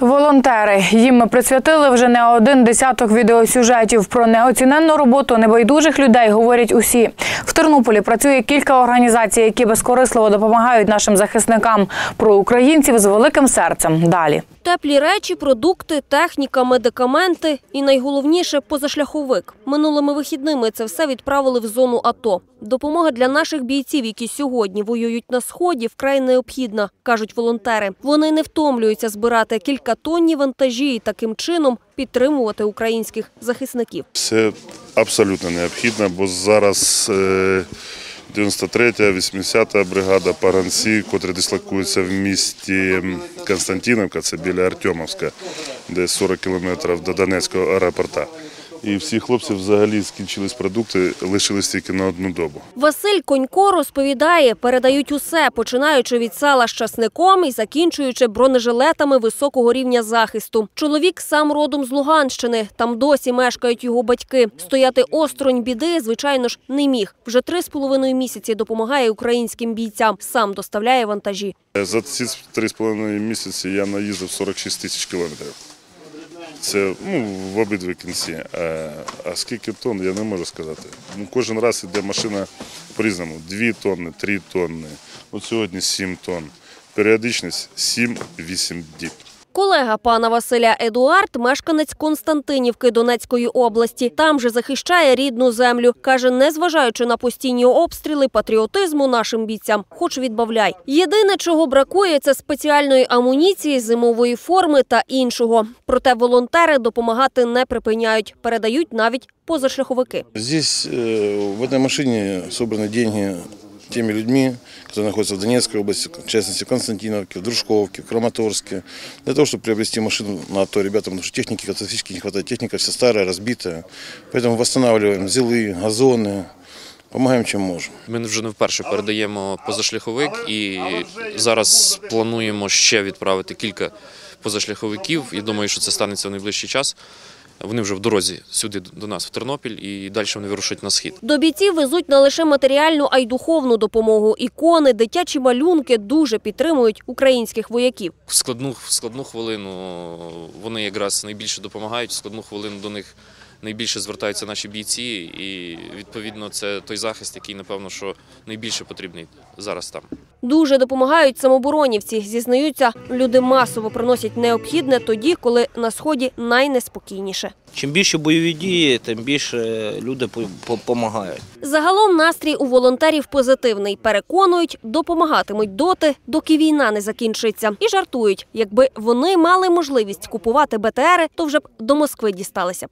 Волонтери їм ми присвятили вже не один десяток відеосюжетів про неоціненну роботу небайдужих людей. Говорять усі в Тернополі. Працює кілька організацій, які безкорисливо допомагають нашим захисникам. Про українців з великим серцем. Далі. Теплі речі, продукти, техніка, медикаменти і найголовніше позашляховик. Минулими вихідними це все відправили в зону АТО. Допомога для наших бійців, які сьогодні воюють на сході, вкрай необхідна, кажуть волонтери. Вони не втомлюються збирати кількатонні вантажі і таким чином підтримувати українських захисників. Це абсолютно необхідно, бо зараз е, 93-я, 80-та бригада Паранці, котрі дислокуються в місті Константинівка, це біля Артемовська, де 40 кілометрів до Донецького аеропорта. І всі хлопці взагалі скінчились продукти, лишились тільки на одну добу. Василь Конько розповідає, передають усе, починаючи від сала з часником і закінчуючи бронежилетами високого рівня захисту. Чоловік сам родом з Луганщини. Там досі мешкають його батьки. Стояти осторонь біди, звичайно ж, не міг. Вже три з половиною місяці допомагає українським бійцям. Сам доставляє вантажі. За ці три з половиною місяці я наїздив 46 тисяч кілометрів. Це ну, в обидві кінці. А, а скільки тонн, я не можу сказати. Ну, кожен раз йде машина по-різному. 2 тонни, 3 тонни. От сьогодні 7 тонн. Періодичність 7-8 діб. Колега пана Василя Едуард, мешканець Константинівки Донецької області. Там же захищає рідну землю. Каже, незважаючи на постійні обстріли, патріотизму нашим бійцям, хоч відбавляй. Єдине, чого бракує, це спеціальної амуніції, зимової форми та іншого. Проте волонтери допомагати не припиняють, передають навіть позашляховики. Здесь, э, в этой машине собраны деньги теми людьми, которые находятся в Донецкой области, в частности в Константиновке, в Дружковке, в Краматорске, для того, чтобы приобрести машину на АТО ребятам, потому что техники катастрофически не хватает. Техника вся старая, разбитая. Поэтому восстанавливаем зилы, газоны, помогаем чем можем. Ми вже не вперше передаємо позашляховик і зараз плануємо ще відправити кілька позашляховиків. І думаю, що це станеться в найближчий час. Вони вже в дорозі сюди до нас, в Тернопіль, і далі вони вирушать на схід. До бійців везуть не лише матеріальну, а й духовну допомогу. Ікони, дитячі малюнки дуже підтримують українських вояків. В складну, в складну хвилину вони якраз найбільше допомагають. В складну хвилину до них найбільше звертаються наші бійці, і відповідно це той захист, який напевно що найбільше потрібний зараз там. Дуже допомагають самоборонівці. Зізнаються, люди масово приносять необхідне тоді, коли на сході найнеспокійніше. Чим більше бойові дії, тим більше люди допомагають. Загалом настрій у волонтерів позитивний. Переконують, допомагатимуть доти, доки війна не закінчиться. І жартують, якби вони мали можливість купувати БТРи, то вже б до Москви дісталися.